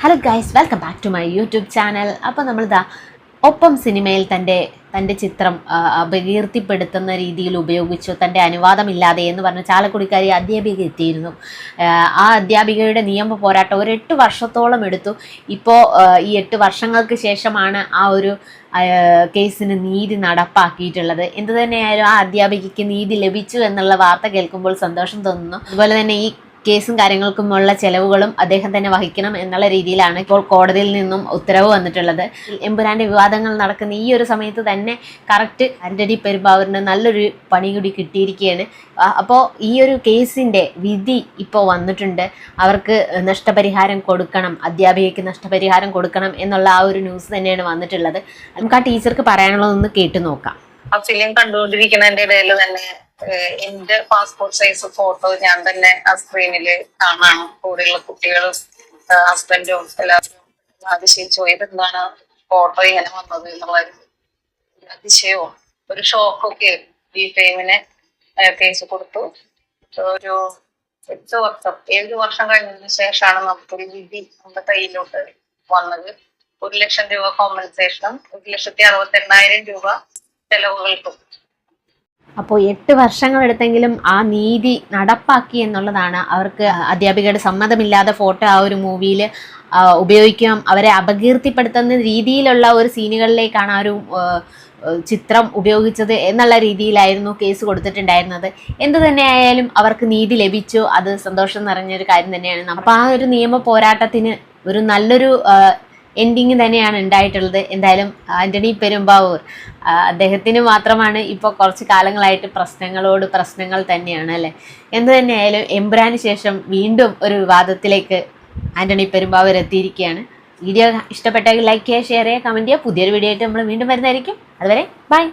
Hello guys welcome back to my YouTube channel അപ്പോൾ നമ്മളിതാ ഒപ്പം സിനിമയിൽ തന്റെ തന്റെ ചിത്രം അപകീർത്തിപ്പെടുത്തുന്ന രീതിയിൽ ഉപയോഗിച്ചു തന്റെ അനുവാദമില്ലാതെ എന്ന് പറഞ്ഞ ചാലക്കുടിക്കാരി അധ്യാപിക എത്തിയിരുന്നു. ആ, അധ്യാപികയുടെ നിയമ പോരാട്ടം ഒരു എട്ട് വർഷത്തോളം എടുത്തു. ഇപ്പോൾ ഈ എട്ട് വർഷങ്ങൾക്ക് ശേഷമാണ് ആ ഒരു കേസിന് നീതി നടപ്പാക്കിയിട്ടുള്ളത്. എന്തു തന്നെയായാലും ആ അധ്യാപികയ്ക്ക് നീതി ലഭിച്ചു എന്നുള്ള വാർത്ത കേൾക്കുമ്പോൾ സന്തോഷം തോന്നുന്നു. അതുപോലെ തന്നെ ഈ കേസും കാര്യങ്ങൾക്കുമുള്ള ചെലവുകളും അദ്ദേഹം തന്നെ വഹിക്കണം എന്നുള്ള രീതിയിലാണ് ഇപ്പോൾ കോടതിയിൽ നിന്നും ഉത്തരവ് വന്നിട്ടുള്ളത്. എമ്പുരാന്റെ വിവാദങ്ങൾ നടക്കുന്ന ഈ ഒരു സമയത്ത് തന്നെ കറക്റ്റ് ആന്റണി പെരുമ്പാവൂരിന് നല്ലൊരു പണി കൂടി കിട്ടിയിരിക്കുകയാണ്. അപ്പോൾ ഈ ഒരു കേസിന്റെ വിധി ഇപ്പോൾ വന്നിട്ടുണ്ട്. അവർക്ക് നഷ്ടപരിഹാരം കൊടുക്കണം അധ്യാപികയ്ക്ക് നഷ്ടപരിഹാരം കൊടുക്കണം എന്നുള്ള ആ ഒരു ന്യൂസ് തന്നെയാണ് വന്നിട്ടുള്ളത്. നമുക്ക് ആ ടീച്ചർക്ക് പറയാനുള്ളതൊന്ന് കേട്ടു നോക്കാം. ആ ഫിലിം കണ്ടുകൊണ്ടിരിക്കുന്നതിന്റെ ഇടയിൽ തന്നെ എന്റെ പാസ്പോർട്ട് സൈസ് ഫോട്ടോ ഞാൻ തന്നെ ആ സ്ക്രീനിൽ കാണാം. കൂടെയുള്ള കുട്ടികളും ഹസ്ബൻഡും എല്ലാവരും അതിശയിച്ചു. ഇതെന്താണ് ഫോട്ടോ ഇങ്ങനെ വന്നത് എന്നുള്ളൊരു അതിശയവും ഒരു ഷോക്കൊക്കെ ഈ ടൈമിന് കേസ് കൊടുത്തു. ഒരു എട്ട് വർഷം ഏഴ് വർഷം കഴിഞ്ഞതിന് ശേഷമാണ് നമുക്കൊരു വിധി നമ്മുടെ കയ്യിലോട്ട് വന്നത്. ഒരു ലക്ഷം രൂപ കോമ്പൻസേഷനും ഒരു ലക്ഷത്തി അറുപത്തി എണ്ണായിരം രൂപ ചെലവുകൾക്കും. അപ്പോൾ എട്ട് വർഷങ്ങളെടുത്തെങ്കിലും ആ നീതി നടപ്പാക്കി എന്നുള്ളതാണ് അവർക്ക് അധ്യാപികയുടെ സമ്മതമില്ലാതെ ഫോട്ടോ ആ ഒരു മൂവിയിൽ ഉപയോഗിക്കാം അവരെ അപകീർത്തിപ്പെടുത്തുന്ന രീതിയിലുള്ള ഒരു സീനുകളിലേക്കാണ് ആ ഒരു ചിത്രം ഉപയോഗിച്ചത് എന്നുള്ള രീതിയിലായിരുന്നു കേസ് കൊടുത്തിട്ടുണ്ടായിരുന്നത്. എന്ത് തന്നെയായാലും അവർക്ക് നീതി ലഭിച്ചു അത് സന്തോഷം നിറഞ്ഞൊരു കാര്യം തന്നെയാണ്. അപ്പോൾ ആ ഒരു നിയമ പോരാട്ടത്തിന് ഒരു നല്ലൊരു എൻഡിങ് തന്നെയാണ് ഉണ്ടായിട്ടുള്ളത്. എന്തായാലും ആന്റണി പെരുമ്പാവൂർ അദ്ദേഹത്തിന് മാത്രമാണ് ഇപ്പോൾ കുറച്ച് കാലങ്ങളായിട്ട് പ്രശ്നങ്ങളോട് പ്രശ്നങ്ങൾ തന്നെയാണ് അല്ലേ? എന്ത് തന്നെയായാലും എംബ്രാന് ശേഷം വീണ്ടും ഒരു വിവാദത്തിലേക്ക് ആന്റണി പെരുമ്പാവൂർ എത്തിയിരിക്കുകയാണ്. വീഡിയോ ഇഷ്ടപ്പെട്ടെങ്കിൽ ലൈക്ക് ചെയ്യുക ഷെയർ ചെയ്യുക കമന്റ് ചെയ്യുക. പുതിയൊരു വീഡിയോ ആയിട്ട് നമ്മൾ വീണ്ടും വരുന്നതായിരിക്കും. അതുവരെ ബൈ